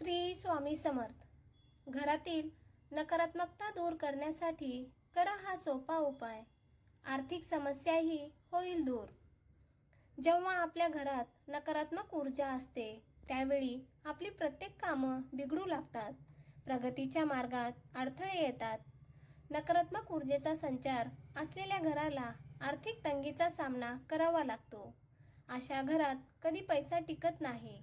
श्री स्वामी समर्थ. घरातील नकारात्मकता दूर करण्यासाठी करा हा सोपा उपाय. आर्थिक समस्याही होईल दूर. जेव्हा आपल्या घरात नकारात्मक ऊर्जा असते त्यावेळी आपली प्रत्येक कामं बिघडू लागतात. प्रगतीच्या मार्गात अडथळे येतात. नकारात्मक ऊर्जेचा संचार असलेल्या घराला आर्थिक तंगीचा सामना करावा लागतो. अशा घरात कधी पैसा टिकत नाही.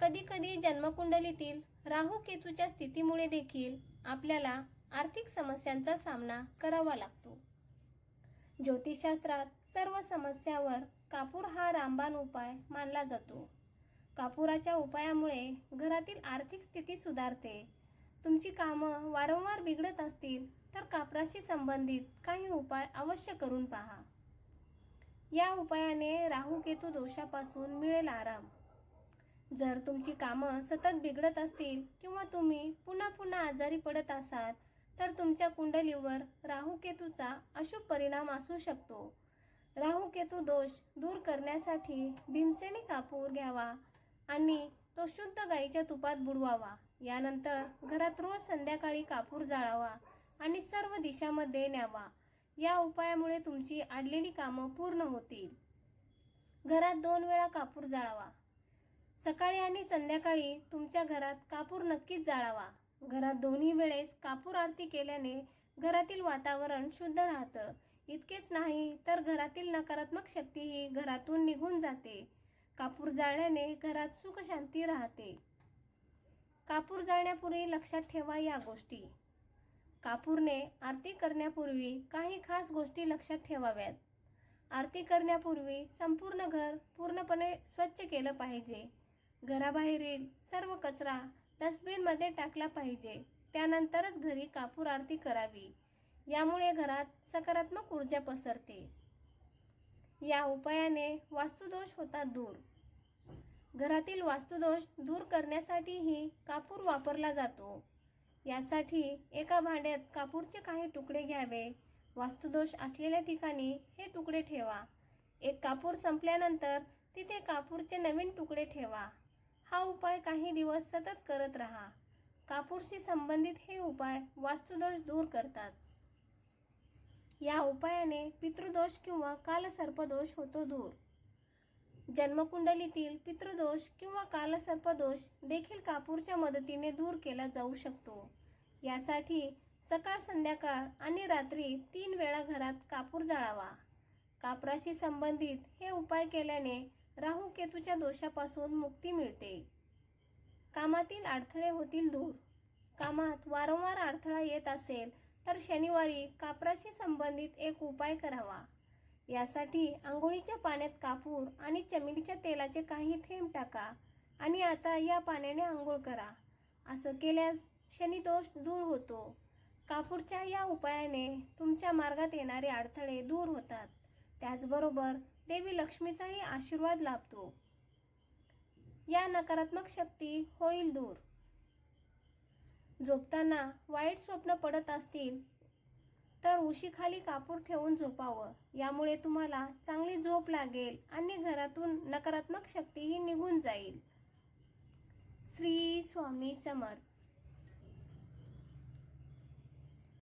कधी कधी जन्मकुंडलीतील राहू केतूच्या स्थितीमुळे देखील आपल्याला आर्थिक समस्यांचा सामना करावा लागतो. ज्योतिषशास्त्रात सर्व समस्यावर कापूर हा रामबाण उपाय मानला जातो. कापुराच्या उपायामुळे घरातील आर्थिक स्थिती सुधारते. तुमची कामं वारंवार बिघडत असतील तर कापराशी संबंधित काही उपाय अवश्य करून पहा. या उपायाने राहू केतू दोषापासून मिळेल आराम. जर तुमची कामं सतत बिघडत असतील किंवा तुम्ही पुन्हा पुन्हा आजारी पडत असाल तर तुमच्या कुंडलीवर राहू केतूचा अशुभ परिणाम असू शकतो. राहू केतू दोष दूर करण्यासाठी भीमसेनी कापूर घ्यावा आणि तो शुद्ध गाईच्या तुपात बुडवावा. यानंतर घरात रोज संध्याकाळी कापूर जाळावा आणि सर्व दिशामध्ये न्यावा. या उपायामुळे तुमची अडलेली कामं पूर्ण होतील. घरात दोन वेळा कापूर जाळावा. सकाळी आणि संध्याकाळी तुमच्या घरात कापूर नक्कीच जाळावा. घरात दोन्ही वेळेस कापूर आरती केल्याने घरातील वातावरण शुद्ध राहतं. इतकेच नाही तर घरातील नकारात्मक शक्तीही घरातून निघून जाते. कापूर जाळल्याने घरात सुखशांती राहते. कापूर जाळण्यापूर्वी लक्षात ठेवा या गोष्टी. कापूरने आरती करण्यापूर्वी काही खास गोष्टी लक्षात ठेवाव्यात. आरती करण्यापूर्वी संपूर्ण घर पूर्णपणे स्वच्छ केलं पाहिजे. घराबाहेरील सर्व कचरा डस्टबिनमध्ये टाकला पाहिजे. त्यानंतरच घरी कापूर आरती करावी. यामुळे घरात सकारात्मक ऊर्जा पसरते. या उपायाने वास्तुदोष होतात दूर. घरातील वास्तुदोष दूर करण्यासाठीही कापूर वापरला जातो. यासाठी एका भांड्यात कापूरचे काही तुकडे घ्यावे. वास्तुदोष असलेल्या ठिकाणी हे तुकडे ठेवा. एक कापूर संपल्यानंतर तिथे कापूरचे नवीन तुकडे ठेवा. हा उपाय काही दिवस सतत करत राहा. कापूरशी संबंधित हे उपाय वास्तुदोष दूर करतात. या उपायाने पितृदोष किंवा कालसर्पदोष होतो दूर. जन्मकुंडलीतील पितृदोष किंवा कालसर्पदोष देखील कापूरच्या मदतीने दूर केला जाऊ शकतो. यासाठी सकाळ संध्याकाळ आणि रात्री तीन वेळा घरात कापूर जाळावा. कापराशी संबंधित हे उपाय केल्याने राहू केतूच्या दोषापासून मुक्ती मिळते. कामातील अडथळे होतील दूर. कामात वारंवार अडथळा येत असेल तर शनिवारी कापराशी संबंधित एक उपाय करावा. यासाठी आंघोळीच्या पाण्यात कापूर आणि चमेलीच्या तेलाचे काही थेंब टाका आणि आता या पाण्याने आंघोळ करा. असं केल्यास शनिदोष दूर होतो. कापूरच्या या उपायाने तुमच्या मार्गात येणारे अडथळे दूर होतात. त्याचबरोबर देवी लक्ष्मीचाही आशीर्वाद लाभतो. या नकारात्मक शक्ती होईल दूर. झोपताना वाईट स्वप्न पडत असतील तर उशीखाली कापूर ठेवून झोपावं. यामुळे तुम्हाला चांगली झोप लागेल आणि घरातून नकारात्मक शक्तीही निघून जाईल. श्री स्वामी समर्थ.